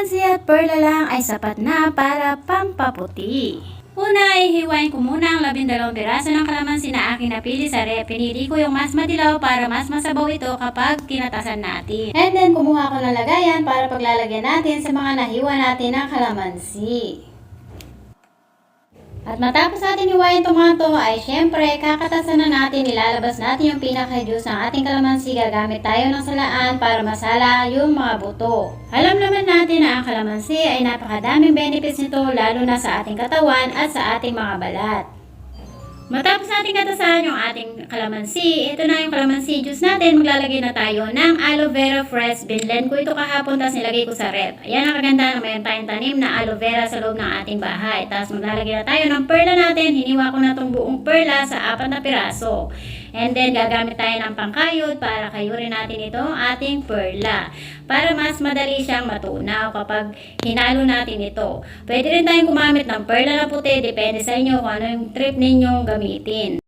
kalamansi at perla lang ay sapat na para pampaputi. Una ay hiwain ko muna ang labindalawang piraso ng kalamansi na aking napili sa rep. Pinili ko yung mas madilaw para mas masabaw ito kapag kinatasan natin. And then kumuha ko ng lagayan para paglalagyan natin sa mga nahiwa natin ng kalamansi. At matapos natin hiwain itong mga to ay syempre kakatasan na natin, ilalabas natin yung pinaka-juice ng ating kalamansi. Gagamit tayo ng salaan para masala yung mga buto. Alam naman natin na ang kalamansi ay napakadaming benefits nito lalo na sa ating katawan at sa ating mga balat. Matapos natin katasahan yung ating kalamansi, ito na yung kalamansi juice natin. Maglalagay na tayo ng aloe vera fresh. Binlend ko ito kahapon, tapos nilagay ko sa rep. Ayan ang kaganda na mayroon tayong tanim na aloe vera sa loob ng ating bahay. Tapos maglalagay na tayo ng perla natin. Hiniwa ko na itong buong perla sa apat na piraso. And then gagamit tayo ng pangkayod para kayurin natin ito ating perla. Para mas madali siyang matunaw kapag hinalo natin ito. Pwede rin tayong gumamit ng perla na puti. Depende sa inyo kung ano yung trip ninyong gamitin.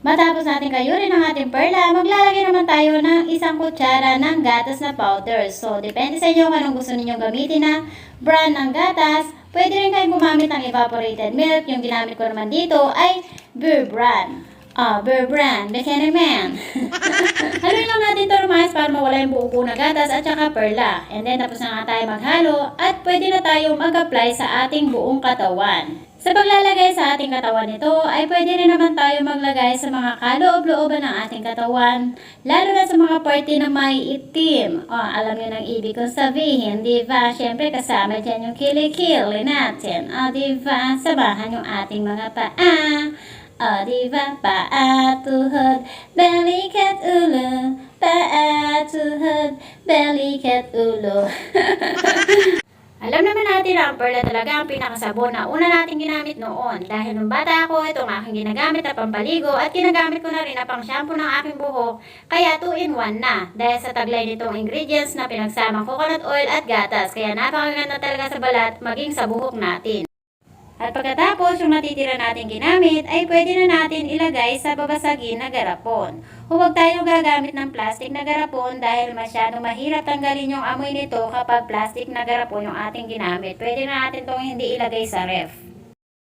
Matapos natin kayurin ang ating perla, maglalagay naman tayo ng isang kutsara ng gatas na powder. So, depende sa inyo kung anong gusto ninyong gamitin na brand ng gatas. Pwede rin kayong gumamit ng evaporated milk. Yung ginamit ko naman dito ay Beer Brand. Ah, Beer Brand, Mechanic Man. Haluin lang natin ito rumayas para mawala yung buo-buo na gatas at saka perla. And then, tapos na nga tayo maghalo at pwede na tayo mag-apply sa ating buong katawan. Sa paglalagay sa ating katawan nito, ay pwede rin naman tayo maglagay sa mga kaloob-looban ng ating katawan, lalo na sa mga party na may itim. O, alam niyo nang ibig kong sabihin, di ba? Siyempre, kasama dyan yung kilikili natin. O, di ba? Samahan yung ating mga paa. O, di ba? Paa, tuhod, balikat, ulo. Paa, tuhod, balikat, ulo. Alam naman natin na ang perla talaga ang pinakasabon na una natin ginamit noon. Dahil nung bata ako, itong aking ginagamit na pampaligo at ginagamit ko na rin na pang shampoo ng aking buhok. Kaya 2 in 1 na. Dahil sa taglay nitong ingredients na pinagsamang coconut oil at gatas. Kaya napakaganda talaga sa balat maging sa buhok natin. At pagkatapos yung natitira natin ginamit ay pwede na natin ilagay sa babasagin na garapon. Huwag tayong gagamit ng plastic na garapon dahil masyadong mahirap tanggalin yung amoy nito kapag plastic na garapon yung ating ginamit. Pwede na natin itong hindi ilagay sa ref.